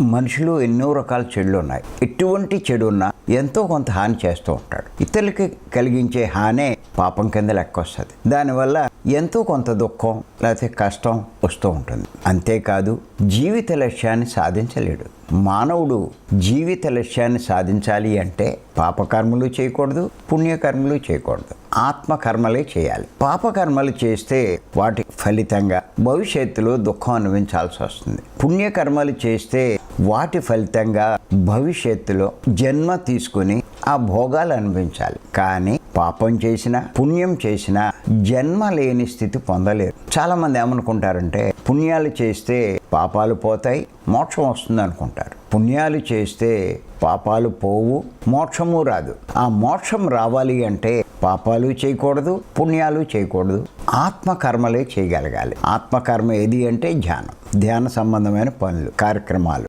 మనుషులు ఎన్నో రకాల చెడులు ఉన్నాయి ఎటువంటి చెడు ఉన్నా ఎంతో కొంత హాని చేస్తూ ఉంటాడు. ఇతరులకి కలిగించే హానే పాపం కింద లెక్క వస్తుంది దానివల్ల ఎంతో కొంత దుఃఖం లేకపోతే కష్టం వస్తూ ఉంటుంది. అంతేకాదు జీవిత లక్ష్యాన్ని సాధించలేడు. మానవుడు జీవిత లక్ష్యాన్ని సాధించాలి అంటే పాపకర్మలు చేయకూడదు పుణ్యకర్మలు చేయకూడదు. ఆత్మకర్మలే చేయాలి. పాపకర్మలు చేస్తే వాటి ఫలితంగా భవిష్యత్తులో దుఃఖం అనుభవించాల్సి వస్తుంది. పుణ్యకర్మలు చేస్తే వాటి ఫలితంగా భవిష్యత్తులో జన్మ తీసుకుని ఆ భోగాలు అనుభవించాలి. కానీ పాపం చేసినా పుణ్యం చేసినా జన్మ లేని స్థితి పొందలేరు. చాలామంది ఏమనుకుంటారంటే పుణ్యాలు చేస్తే పాపాలు పోతాయి మోక్షం వస్తుంది అనుకుంటారు. పుణ్యాలు చేస్తే పాపాలు పోవు మోక్షము రాదు. ఆ మోక్షం రావాలి అంటే పాపాలు చేయకూడదు పుణ్యాలు చేయకూడదు. ఆత్మకర్మలే చేయగలగాలి. ఆత్మకర్మ ఏది అంటే ధ్యానం. ధ్యాన సంబంధమైన పనులు కార్యక్రమాలు.